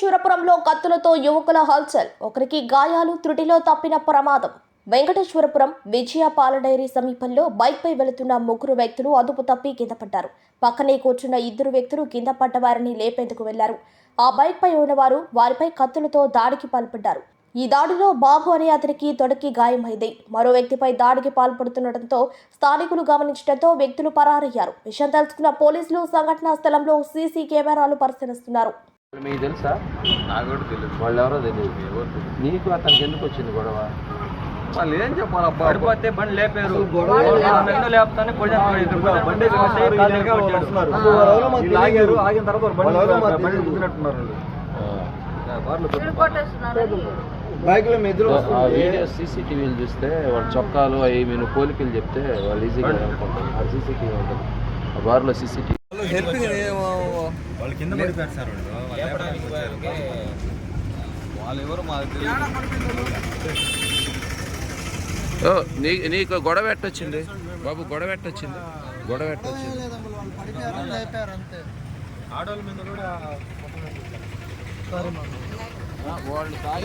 వెంకటేశ్వరపురంలో కత్తులతో యువకుల హల్చల్. ఒకరికి గాయాలు త్రుటిలో తప్పిన ప్రమాదం. వెంకటేశ్వరపురం విజయ పాలడైరీ సమీపంలో బైక్పై వెళుతున్న ముగ్గురు వ్యక్తులు అదుపు తప్పి కింద పడ్డారు. పక్కనే కూర్చున్న ఇద్దరు వ్యక్తులు కింద పడ్డవారిని లేపేందుకు వెళ్ళారు. ఆ బైక్పై ఉన్నవారు వారిపై కత్తులతో దాడికి పాల్పడ్డారు. ఈ దాడిలో బాబు అనే అతనికి తొడకి గాయమైంది. మరో వ్యక్తిపై దాడికి పాల్పడుతుండటంతో స్థానికులు గమనించడంతో వ్యక్తులు పరారయ్యారు. విషయం తెలుసుకున్న పోలీసులు సంఘటనా స్థలంలో సీసీ కెమెరాలు పరిశీలిస్తున్నారు. మీకు తెలుసా? నాకు కూడా తెలియదు వాళ్ళు ఎవరో తెలియదు నీకు అతనికి ఎందుకు వచ్చింది గొడవ? వాళ్ళు ఏం చెప్పాలబ్బా పడిపోతే బండి లేపారు. బండి లేపుతానే ఆగిన తర్వాత సీసీటీవీలు చూస్తే వాళ్ళ చొక్కాలు అవి మీరు పోలికలు చెప్తే వాళ్ళు ఈజీగా అనుకుంటారు. సీసీటీవీ ఉంటుంది. ఆ బార్లో సీసీటీవీ నీ నీకు గొడవ ఎట్టొచ్చింది బాబు గొడవ ఎట్టొచ్చింది గొడవ ఎట్టొచ్చింది ఆడవాళ్ళ మీద కూడా ఆ, వాళ్ళు తాగి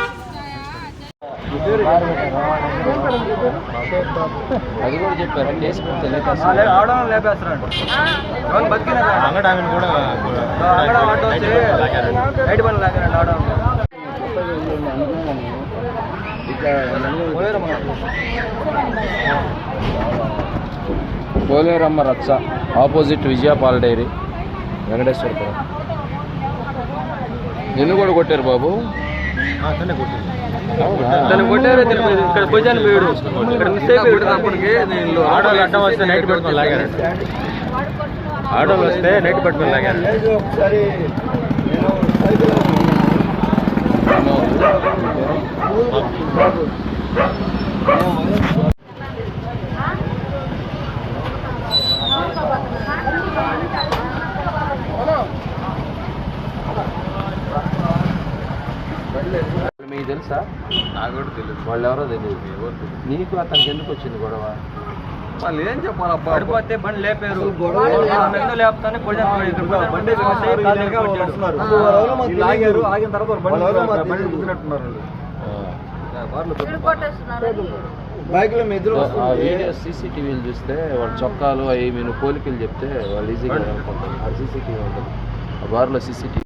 అది కూడా చెప్పారు? కేసు లేపేస్తారంట బతికినా ఆమెను కూడా అంగడ ఆటో వచ్చి నైట్ బండి లాగారండి. పోలేరమ్మ రచ్చ ఆపోజిట్ విజయపాల డైరీ వెంకటేశ్వరపురం నిన్ను కూడా కొట్టారు బాబు? అతనే కొట్టింది తను కొట్టారో తెలియదు ఇక్కడ భుజాన్ని పోయాడు ఇక్కడ మిస్ అయిపోయాడు అప్పటికి. నేను ఆడవాళ్ళు అడ్డం వస్తే నైట్ పెట్టుకొని లాగారంట ఆడవాళ్ళు వస్తే నైట్ పెట్టుకొని లాగారు. లేదు ఒకసారి నేను సైకిల్ వాళ్ళు మీకు తెలుసా? నాకు కూడా తెలియదు వాళ్ళు ఎవరో తెలియదు నీకు అతనికి ఎందుకు వచ్చింది గొడవ? వాళ్ళు ఏం చెప్పాలబ్బా పడిపోతే బండి లేపారు. లేపుతానే ఆగిన తర్వాత బండి సీసీటీవీలు చూస్తే వాళ్ళ చొక్కాలు అవి మీరు పోలికలు చెప్తే వాళ్ళు ఈజీగా అనుకుంటారు ఆ సీసీటీవీ ఉంటుంది. ఆ బార్లో సీసీటీవీ